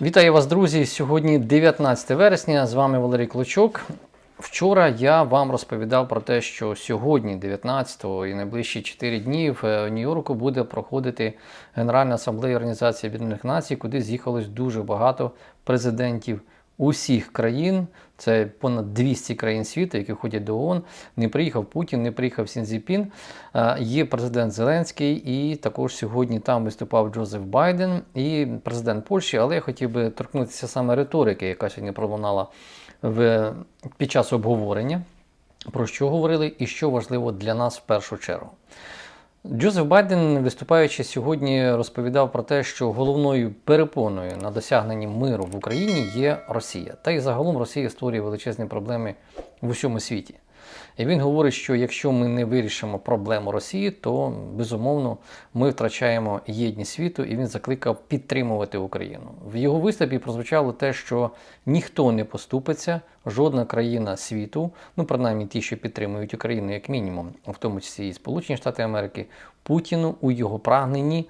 Вітаю вас, друзі! Сьогодні 19 вересня. З вами Валерій Клочок. Вчора я вам розповідав про те, що сьогодні, 19-го і найближчі 4 дні в е, Нью-Йорку буде проходити Генеральна асамблея Організації Об'єднаних Націй, куди з'їхалось дуже багато президентів усіх країн. Це понад 200 країн світу, які входять до ООН. Не приїхав Путін, не приїхав Сінзіпін. Е, Є президент Зеленський, і також сьогодні там виступав Джозеф Байден і президент Польщі. Але я хотів би торкнутися саме риторики, яка сьогодні пролунала в, під час обговорення, про що говорили і що важливо для нас в першу чергу. Джозеф Байден, виступаючи сьогодні, розповідав про те, що головною перепоною на досягненні миру в Україні є Росія. Та й загалом Росія створює величезні проблеми в усьому світі. І він говорить, що якщо ми не вирішимо проблему Росії, то безумовно ми втрачаємо єдність світу, і він закликав підтримувати Україну. В його виступі прозвучало те, що ніхто не поступиться, жодна країна світу, ну принаймні ті, що підтримують Україну, як мінімум, в тому числі і Сполучені Штати Америки, Путіну у його прагненні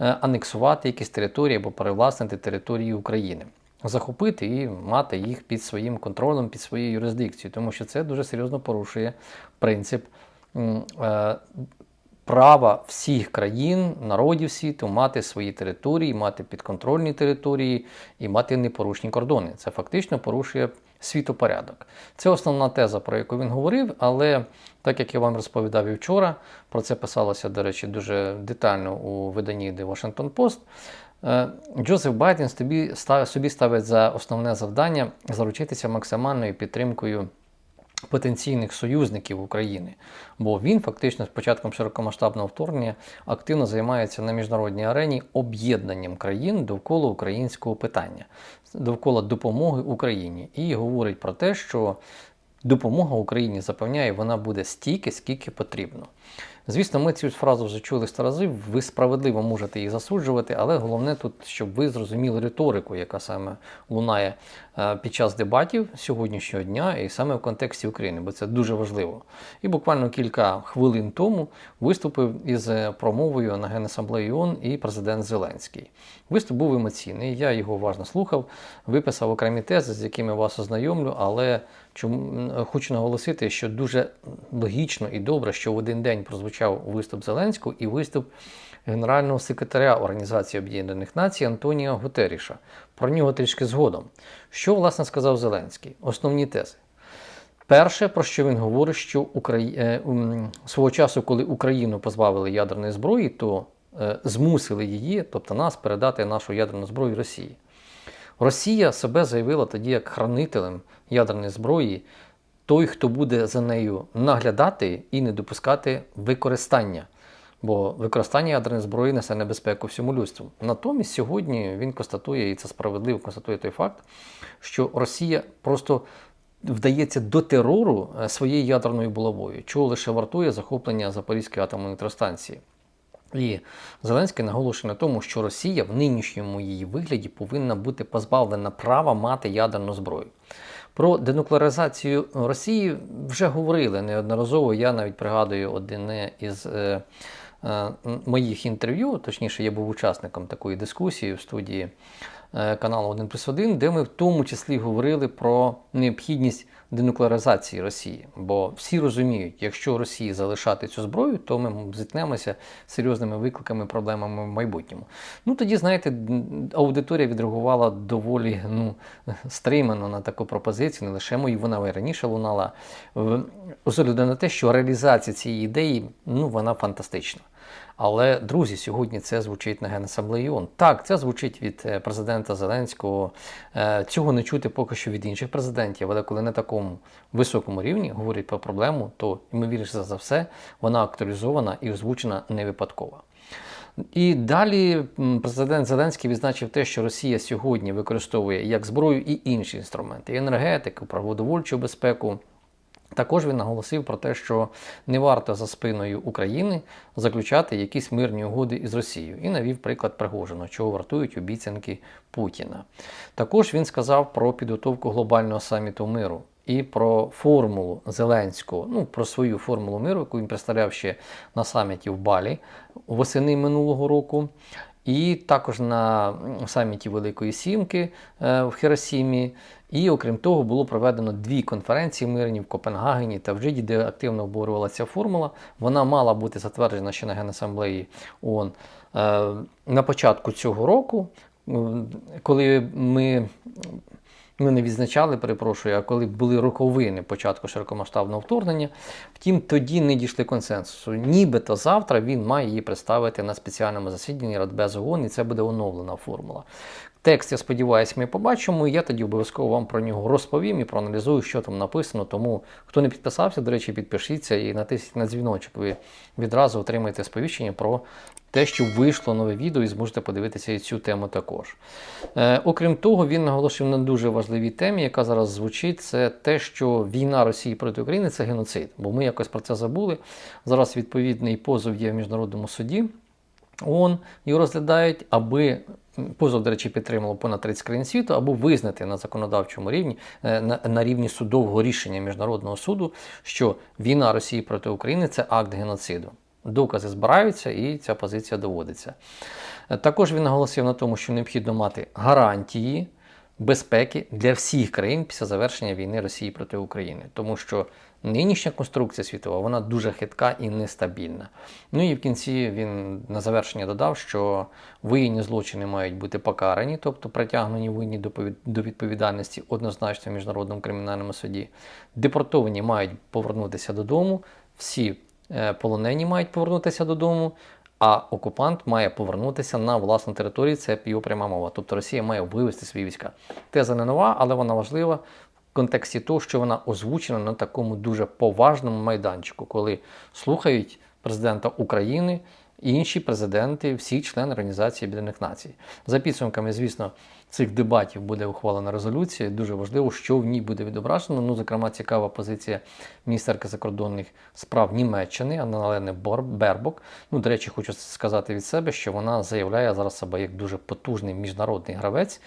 е, анексувати якісь території або перевласнити території України захопити і мати їх під своїм контролем, під своєю юрисдикцією, тому що це дуже серйозно порушує принцип е, права всіх країн, народів світу мати свої території, мати підконтрольні території і мати непорушні кордони. Це фактично порушує світопорядок. Це основна теза, про яку він говорив, але так як я вам розповідав і вчора, про це писалося, до речі, дуже детально у виданні The Washington Post. Е, Джозеф Байден собі ставить за основне завдання заручитися максимальною підтримкою потенційних союзників України, бо він фактично з початком широкомасштабного вторгнення активно займається на міжнародній арені об'єднанням країн довкола українського питання, довкола допомоги Україні, і говорить про те, що допомога Україні запевняє, вона буде стільки, скільки потрібно. Звісно, ми цю фразу вже чули сто разів, ви справедливо можете її засуджувати, але головне тут, щоб ви зрозуміли риторику, яка саме лунає е, під час дебатів сьогоднішнього дня, і саме в контексті України, бо це дуже важливо. І буквально кілька хвилин тому виступив із е, промовою на Генасамблеї ООН і президент Зеленський. Виступ був емоційний, я його уважно слухав, виписав окремі тези, з якими вас ознайомлю, але чому хочу наголосити, що дуже логічно і добре, що в один день прозвучав виступ Зеленського і виступ генерального секретаря Організації Об'єднаних Націй Антоніо Гутеріша. Про нього трішки згодом. Що власне сказав Зеленський? Основні тези. Перше, про що він говорить, що Украї... е, свого часу, коли Україну позбавили ядерної зброї, то е, змусили її, тобто нас, передати нашу ядерну зброю Росії. Росія себе заявила тоді як хранителем ядерної зброї, той, хто буде за нею наглядати і не допускати використання. Бо використання ядерної зброї несе небезпеку всьому людству. Натомість сьогодні він констатує, і це справедливо констатує той факт, що Росія просто вдається до терору е, своєю ядерною булавою, чого лише вартує захоплення Запорізької атомної електростанції. І Зеленський наголошує на тому, що Росія в нинішньому її вигляді повинна бути позбавлена права мати ядерну зброю. Про денуклеаризацію Росії вже говорили неодноразово. Я навіть пригадую одне із е, е, моїх інтерв'ю, точніше, я був учасником такої дискусії в студії каналу 1 плюс 1, де ми в тому числі говорили про необхідність денуклеаризації Росії. Бо всі розуміють, якщо Росії залишати цю зброю, то ми зіткнемося з серйозними викликами, проблемами в майбутньому. Ну тоді, знаєте, аудиторія відреагувала доволі ну, стримано на таку пропозицію, не лише мою, вона і раніше лунала. В- огляду на те, що реалізація цієї ідеї ну, вона фантастична. Але, друзі, сьогодні це звучить на Генасамблеї. Так, це звучить від е, президента Зеленського. Е, Цього не чути поки що від інших президентів, але коли на такому високому рівні говорять про проблему, то, ймовірніше за все, вона актуалізована і озвучена не випадково. І далі президент Зеленський відзначив те, що Росія сьогодні використовує як зброю і інші інструменти: і енергетику, продовольчу безпеку. Також він наголосив про те, що не варто за спиною України заключати якісь мирні угоди із Росією і навів приклад Пригожина, чого вартують обіцянки Путіна. Також він сказав про підготовку глобального саміту миру і про формулу Зеленського, ну про свою формулу миру, яку він представляв ще на саміті в Балі восени минулого року. І також на саміті Великої Сімки е, в Хіросімі. І окрім того, було проведено дві конференції мирні в Копенгагені та в Джиді, де активно обговорювалася формула. Вона мала бути затверджена ще на Генасамблеї ООН е, на початку цього року, коли ми. Ми не відзначали, перепрошую, а коли були роковини початку широкомасштабного вторгнення. Втім, тоді не дійшли консенсусу. Нібито завтра він має її представити на спеціальному засіданні Радбезу ООН, і це буде оновлена формула. Текст, я сподіваюся, ми побачимо. і Я тоді обов'язково вам про нього розповім і проаналізую, що там написано. Тому хто не підписався, до речі, підпишіться і натисніть на дзвіночок. Ви відразу отримаєте сповіщення про те, що вийшло нове відео, і зможете подивитися і цю тему також. Е, окрім того, він наголошив на дуже важливій темі, яка зараз звучить: це те, що війна Росії проти України це геноцид. Бо ми якось про це забули. Зараз відповідний позов є в міжнародному суді. ООН його розглядають, аби позов, до речі, підтримало понад 30 країн світу, або визнати на законодавчому рівні, е, на, на рівні судового рішення міжнародного суду, що війна Росії проти України це акт геноциду. Докази збираються і ця позиція доводиться. Е, Також він наголосив на тому, що необхідно мати гарантії безпеки для всіх країн після завершення війни Росії проти України, тому що нинішня конструкція світова вона дуже хитка і нестабільна. Ну і в кінці він на завершення додав, що воєнні злочини мають бути покарані, тобто притягнені винні до повід- до відповідальності однозначно в міжнародному кримінальному суді. Депортовані мають повернутися додому, всі е, полонені мають повернутися додому. А окупант має повернутися на власну територію, це його пряма мова. Тобто Росія має вивести свої війська. Теза не нова, але вона важлива в контексті того, що вона озвучена на такому дуже поважному майданчику, коли слухають президента України інші президенти, всі члени Організації Об'єднаних Націй. За підсумками, звісно, цих дебатів буде ухвалена резолюція. Дуже важливо, що в ній буде відображено. Ну, зокрема, цікава позиція міністерки закордонних справ Німеччини Анналени Бербок. Ну, до речі, хочу сказати від себе, що вона заявляє зараз себе як дуже потужний міжнародний гравець.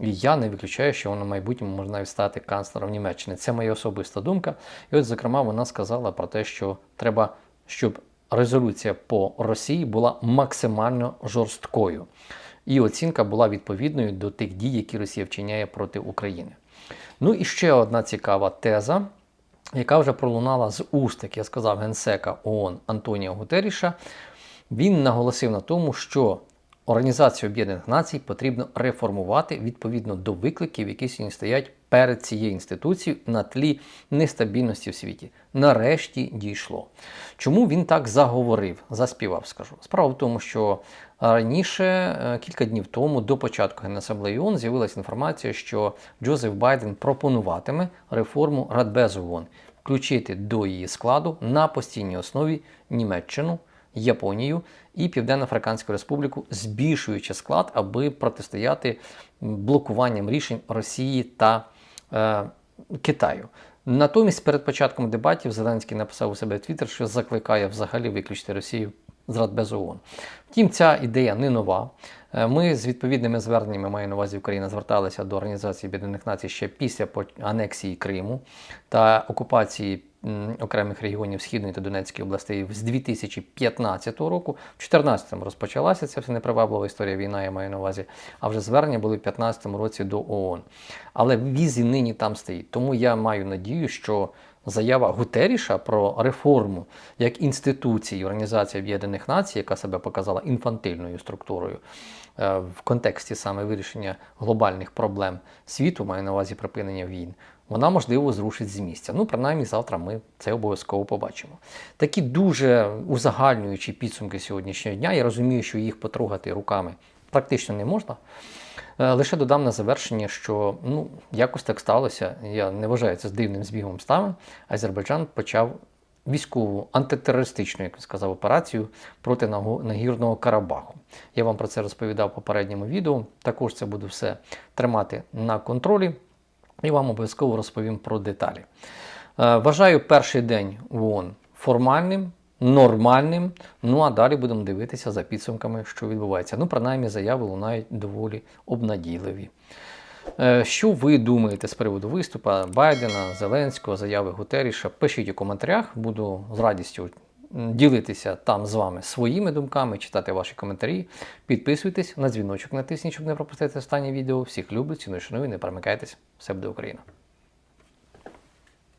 І я не виключаю, що вона в майбутньому може навіть стати канцлером Німеччини. Це моя особиста думка. І от, зокрема, вона сказала про те, що треба, щоб резолюція по Росії була максимально жорсткою. І оцінка була відповідною до тих дій, які Росія вчиняє проти України. Ну і ще одна цікава теза, яка вже пролунала з уст, як я сказав, генсека ООН Антонія Гутеріша. Він наголосив на тому, що Організацію Об'єднаних Націй потрібно реформувати відповідно до викликів, які сьогодні стоять перед цією інституцією на тлі нестабільності в світі. Нарешті дійшло. Чому він так заговорив, заспівав, скажу. Справа в тому, що раніше, е, кілька днів тому, до початку Генасамблеї ООН, з'явилася інформація, що Джозеф Байден пропонуватиме реформу Радбезу ООН, включити до її складу на постійній основі Німеччину. Японію і Південно-Африканську Республіку, збільшуючи склад, аби протистояти блокуванням рішень Росії та е, Китаю. Натомість, перед початком дебатів, Зеленський написав у себе в Твіттер, що закликає взагалі виключити Росію з Радбезу ООН. Втім, ця ідея не нова. Е, Ми з відповідними зверненнями, маю на увазі Україна, зверталися до Організації Об'єднаних Націй ще після анексії Криму та окупації окремих регіонів Східної та Донецької областей з 2015 року. В 2014 розпочалася ця вся неприваблива історія війна, я маю на увазі. А вже звернення були в 2015 році до ООН. Але візі нині там стоїть. Тому я маю надію, що заява Гутеріша про реформу як інституції Організації Об'єднаних Націй, яка себе показала інфантильною структурою е, в контексті саме вирішення глобальних проблем світу, маю на увазі припинення війн, вона можливо зрушить з місця. Ну, принаймні, завтра ми це обов'язково побачимо. Такі дуже узагальнюючі підсумки сьогоднішнього дня. Я розумію, що їх потрогати руками практично не можна. Е, Лише додам на завершення, що ну, якось так сталося. Я не вважаю це з дивним збігом обставин. Азербайджан почав військову антитерористичну, як він сказав, операцію проти Нагірного Карабаху. Я вам про це розповідав в попередньому відео. Також це буду все тримати на контролі і вам обов'язково розповім про деталі. Е, Вважаю перший день ООН формальним, нормальним. Ну а далі будемо дивитися за підсумками, що відбувається. Ну, принаймні, заяви лунають доволі обнадійливі. Е, Що ви думаєте з приводу виступу Байдена, Зеленського, заяви Гутеріша? Пишіть у коментарях, буду з радістю ділитися там з вами своїми думками, читати ваші коментарі. Підписуйтесь на дзвіночок, натисніть, щоб не пропустити останнє відео. Всіх люблю, ціную, шаную, не перемикайтесь. Все буде Україна!